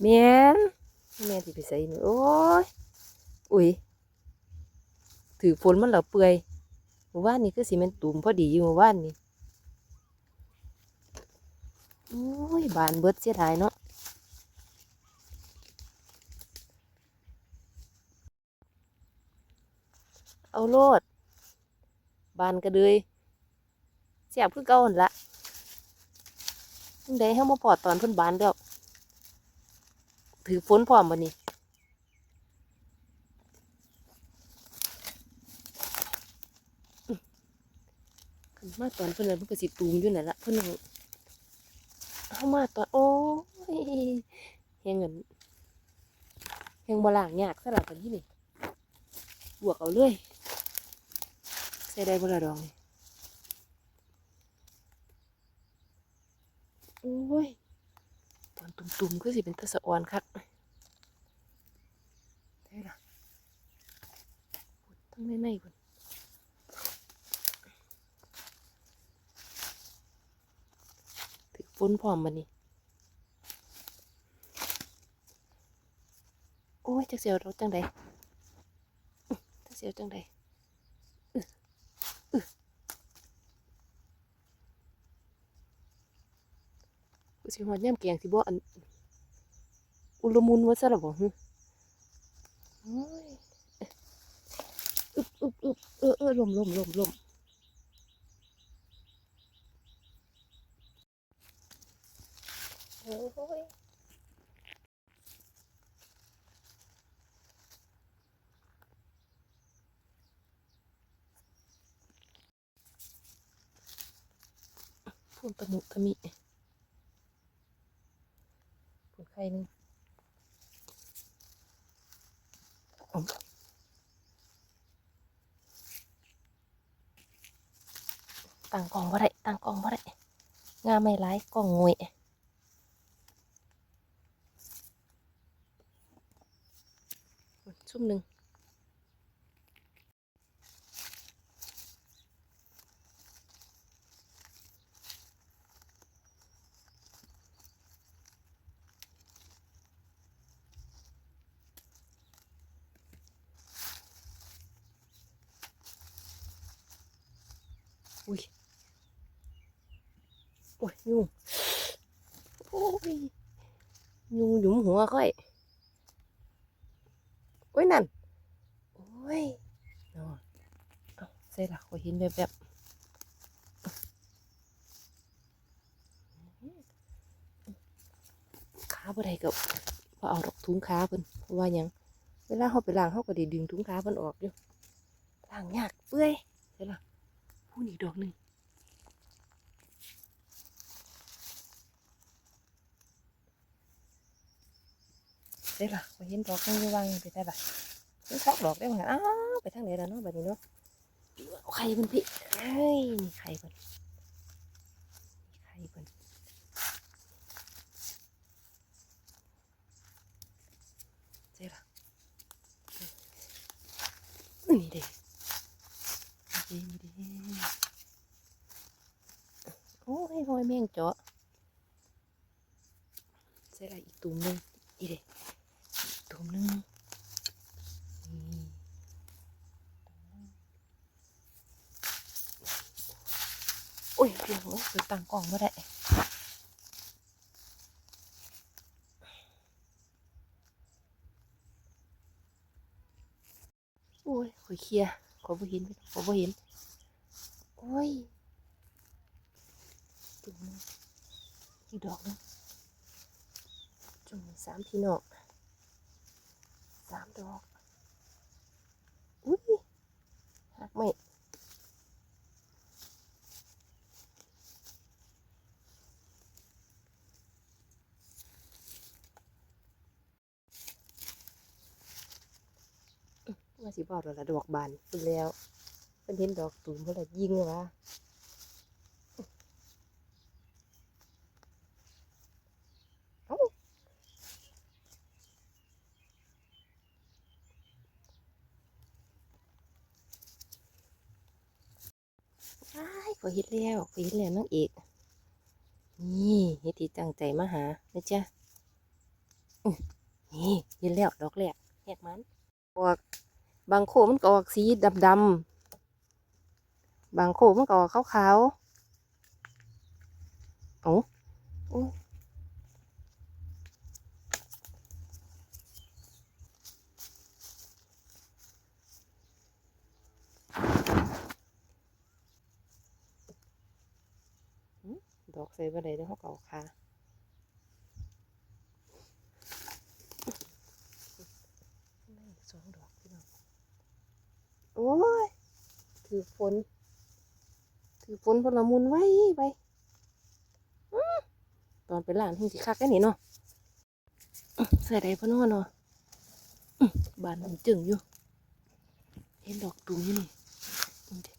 แม่นแม่ที่ไปใส่นี่โอ้ยอุ้ยถือฝนมันเหรอเปื่อยหมู่บ้านนี่คือสิแมันตุ่มพอดีอยู่หมู่บ้านนี่โอ้ยบานเบิดเสียดายเนาะเอาโลด บานกระเดยเสียบคือเก่าหันละจังได้เฮามาปอดตอนเพิ่นบานแล้ว ถือฝนพร้อมบ่นี่คันมาตอนเพิ่นน่ะเพิ่นก็สิตูมอยู่นั่นละเพิ่นก็เฮามาตอนโอ้ยเฮงเงินเฮงบ่ล้างยากซะละกันที่นี่บวกเอาเลยใส่ได้บละดอกนี่โอ้ย ตอนตุ่มๆคือสิเป็นตะสะออนคักได้ล่ะทั้งในในๆพุ่นถือฝนพร้อมมานี่โอ้ยจักเสียวเราจังใดอื้อจักเสียวจังใดอื้ออื้อ สิหอดย่ำแกงสิบ่อันอุลมุนว่าซะละบ่ฮึโอ้ยอึบอึบอึบเออเออลมลมลมลมโอ้ยพูนตะมุตะมิพูน ไข่หนึงเอาตั้งกล้องบ่ได้ตั้งกล้องบ่ได้งาไม่ร้ายกล้องงวยชุ่มหนึ่ง อุ้ยโอ้ยยุงโอ้ยยุงหยุมหัวค่อยโอ้ยนั่นโอ้ยนาะเอาใส่ละขอเห็นแบบแบบขาบ่ได้กับพอเอาดอกถุงขาเพิ่นเพราะว่าหยังเวลาเขาไปล้างเขาก็ไดีดึงถุงขาเพิ่นออกอยู่ล้างยากเปื่อยใช่ละ พูนอีกดอกหนึ่งใช่ละขอเห็นดอกหนึงอยู่วางไปได้ละมันชอบดอกได้เหมือนกันอ้าวไปทางไหนแล้วเนาะแบบนี้เนาะเอาไข่เพิ่นพี่เฮ้ยนี่ไข่เพิ่นนี่ไข่เพิ่นเจ๊ละนี่เด้นี่เด้นี่เด้โอ้ย หอยแมงเจาะเจ๊ละอีกตุ่มนึงอีเด้อีกตุ่มนึงนี่โอ้ยเดี๋ยวไปตั้งกล้องไม่ได้โอ้ยข่อยเคลียร์ขอบ่เห็นขอบ่เห็น โอ้ย จุ่มหนึ่งอีกดอกหนึงจุ่มสามพี่น้องสามดอกอุ้ยหักไม่ว่าสิบอกแล้วละดอกบานเป็นแล้วเป็นเห็นดอกตูมเพื่อละยิงวะเอ้า อ้ายขอเห็ดแล้วขอเห็ดแล้วนางเอกนี่เฮ็ดที่ตั้งใจมาหานะจ๊ะนี่เห็นแล้วดอกแรกแหกมันออกบางโคมันก็ออกสีดำดำบางโคมันก็ออกขาวขาวๆโอ้าโอ้ยดอก ใส่บ่ได้เด้อเขาก็เอาคาได้อีกสองดอกพี่น้องโอ้ยถือฝนถือฝนพลมุนไว้ไปอื้อตอนไปล้างทิ้งสิคักกันนี่เนาะอื้อใส่ได้พะเนอเนาะอื้อบานมันจึงอยู่ เห็นดอกตุ่มอยู่นี่นี่เด้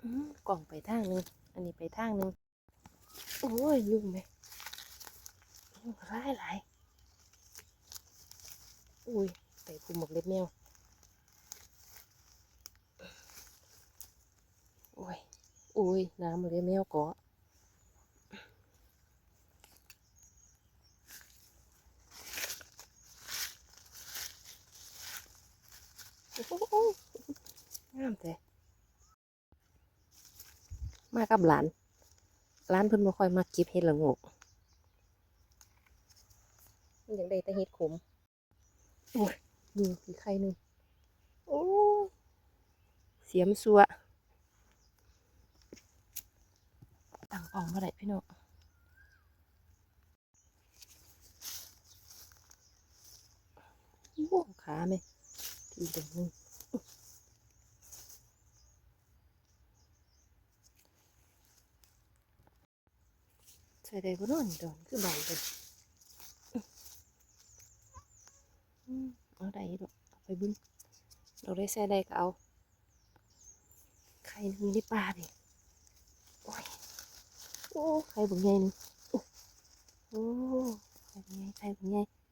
อื้อ กล่องไปทางนึง อันนี้ไปทางนึง โอ้ยยุ่งไหมร้ายหลายอุ้ยใส่ภูมิหมกเล็บแมวโอ้ยอุ้ยน้ำหมกเล็บแมวเกาะโอ้โหงามแต่ มากับหลานร้านเพิ่นบ่ค่อยมาเก็บเห็ดละโงกมันอยากได้แต่เห็ดขมโอ้ยนี่คือไข่หนึ่งโอ้ยเสียมสัวต่างปองมาได้พี่น้องโอ้ขาไหมทีเดียวหนึงใส่ได้บ่นอนดอนคือใบเลยอืมเอาได้ดอกเอาไปบึ้งเราได้ใส่ได้ก็เอาไข่หนึ่งในป่าดิโอ้ยโอ้ไข่บุญใหญ่นึงโอ้ไข่บุญใหญ่ไข่บุญใหญ่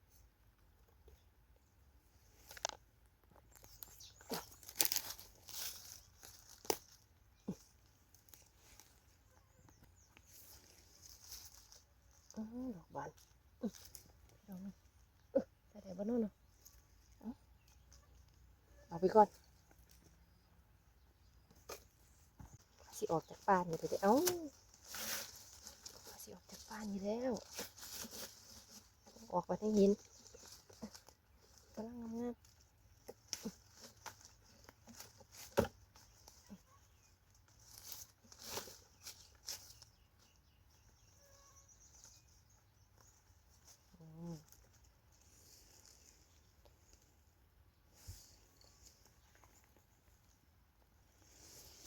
อืมดอกบานอื้อดอกนึงอื้อใส่ได้บ้านโน่นเนาะ เอาไปก่อนสิ ออกจากบ้านนี่ไปเด้อเอ้าสิออกจากบ้านนี่แล้ว ออกมาทั้งยินกำลังงามๆ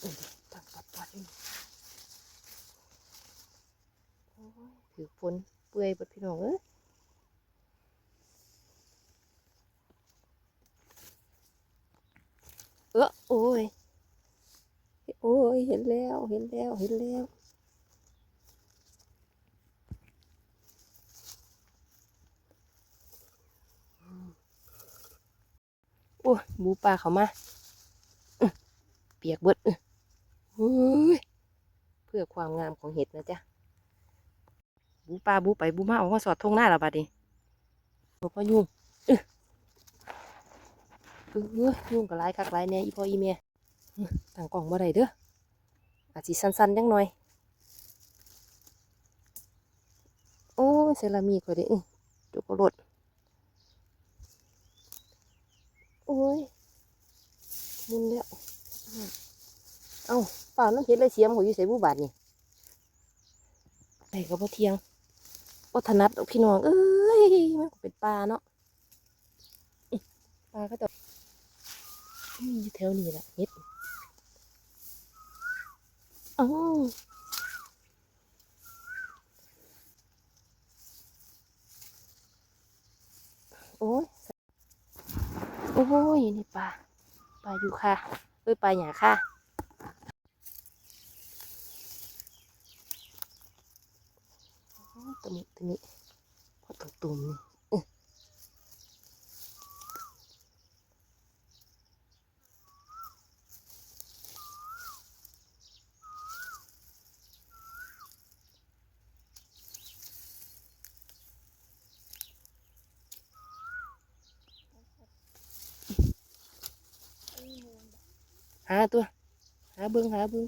อืม ตักปัดปัดอยู่โอ้ย ถือฝนเปื่อยบดพี่น้องเอ้ยเออโอ้ย โอ้ย เห็นแล้ว เห็นแล้ว เห็นแล้วโอ้ยหมูปลาเขามาเปียกเบิดเฮ้ยเพื่อความงามของเห็ดนะจ๊ะ บูปลาบูไปบูมาออกมาสอดทงหน้าและบัดนี้บอกว่ายุ่งเออเออยุ่งกับไรคักไรเนี่ยอีพ่ออีเมียต่างกล่องบ่ได้เด้ออาจสิสั้นๆจังหน่อย โอ้ยเซรามีก็ได้อจุกรดโอ้ยมุนแล้วเอ้าเปล่าน้ำเห็ดเลยเสียมหัวอยู่ใส่บูบาทนี่ไอ้ก็บ่เทียง บ่ถนัดดอกพี่น้องเอ้ยมันเป็นปลาเนาะปลาก็จะมีอยู่แถวนี้แหละเห็ดอ้าโอ้ยโอ้ยนี่ปลาปลาอยู่ค่ะเอ้ยปลาหยาค่ะ ตัวนี้ตัพอตัวตุ่มนี่หาตัว หาเบิ้งหาเบิ้ง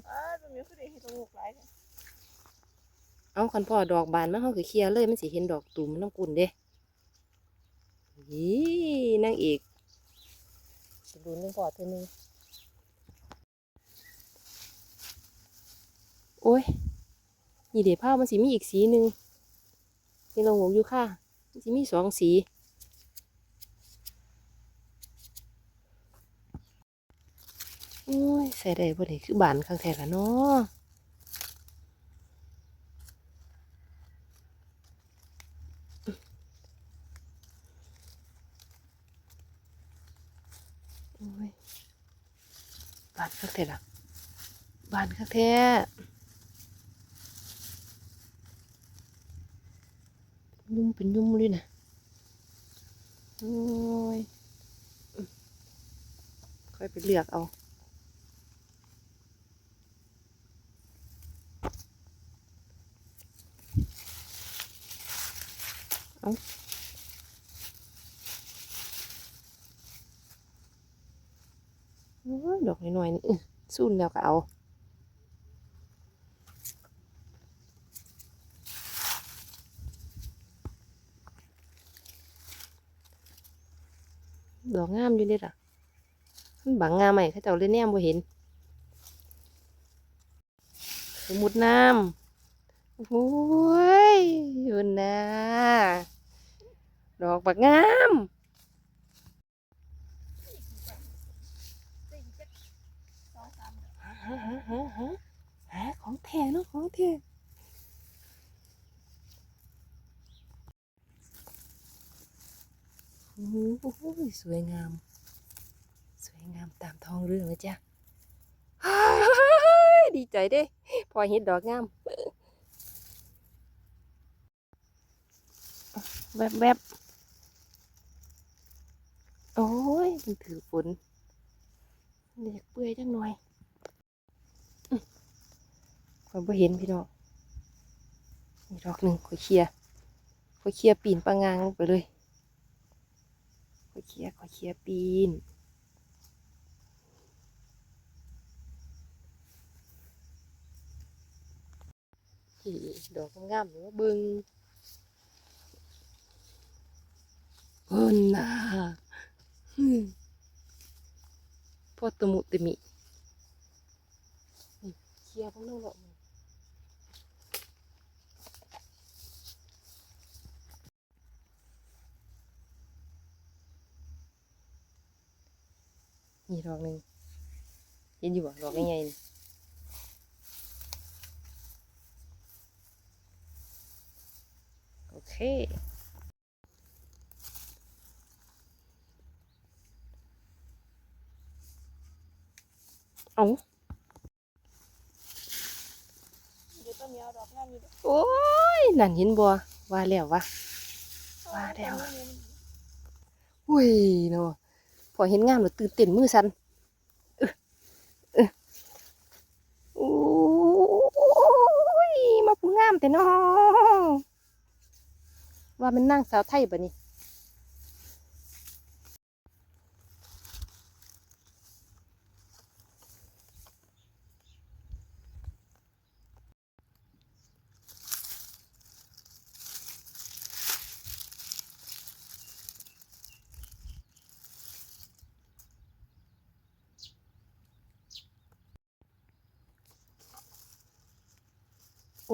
เอาคันพ่อดอกบานมันเขาก็เคลียร์เลยมันสิเห็นดอกตุ่มน้ำกุนเด้ยี่นางเอกสิดูนึงพอเธอหนึงโอ้ยนี่เดี๋ยวผ้ามันสิมีอีกสีหนึ่งนี่เราหงอยู่ค่ะมันสิมีสองสีโอ้ยใส่ได้บ่ได้คือบานข้างแท้ละเนาะ โอ้ยบานคักแท้ล่ะบานคักแท้ยุ่มเป็นยุ่มเลยนะโอ้ยค่อยไปเลือกเอาเอาโอ้ยดอกน้อยสู้แล้วก็เอาดอกงามอยู่เด้ล่ะมันบังงามไหมเขาเจ้าเลยแนมบ่เห็นสมุดน้ำโอ้ยอยู่นะดอกบักงาม สี่เจ็ดสองสาม หาหาหาหาหาของแท้เนาะของแท้โอ้โห สวยงาม สวยงามตามท้องเรื่องเลยจ้ะดีใจเด้ พอเห็นดอกงามแวบแวบโอ้ย มันถือฝนเด็กเปื่อยจังหน่อยความบ่เห็นพี่น้องมีดอกหนึ่งขอยเคลียร์ขอยเคลียปีนปางงางลงไปเลย อยเคลียร์ขอยเคลียร์ปีน ดอกงามหรือว่าบิงเพิ่นน่ะพ่อตะมุตะมิเคลียร์พวกนู้นหรอก นี่ดอกหนึ่งเห็นอยู่บ่ดอกใหญ่ๆนี่โอเคเอาเดี๋ยวต้นนี้เอาดอกงามอยู่เด้อโอ้ย นั่นเห็นบัวว่าแล้ววะว่าแล้วอุ้ยเนาะ พอเห็นงามแล้วตื่นเต้นมือสั่นออโอ้ยมาผู้งามแต่น้องว่ามันนั่งสาวไทยบ่นี่ โ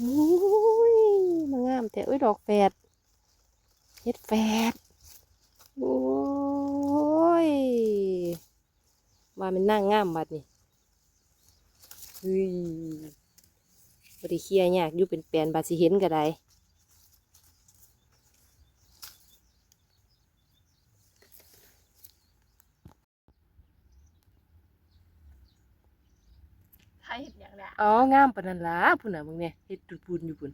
โอ้ยมางามแต่เอ้ยดอกแฝดเฮ็ดแฝดโอ้ยว่ามันนั่งงามบัดนี่เฮ้ยบริเคียยากอยู่เป็นแปลนบาดสิเห็นก็ได้ เห็ดอย่างเนี้ยอ๋องามปานนั้นล่ะพุ่นน่ะมึงเนี่ยเฮ็ดปูนอยู่พุ่น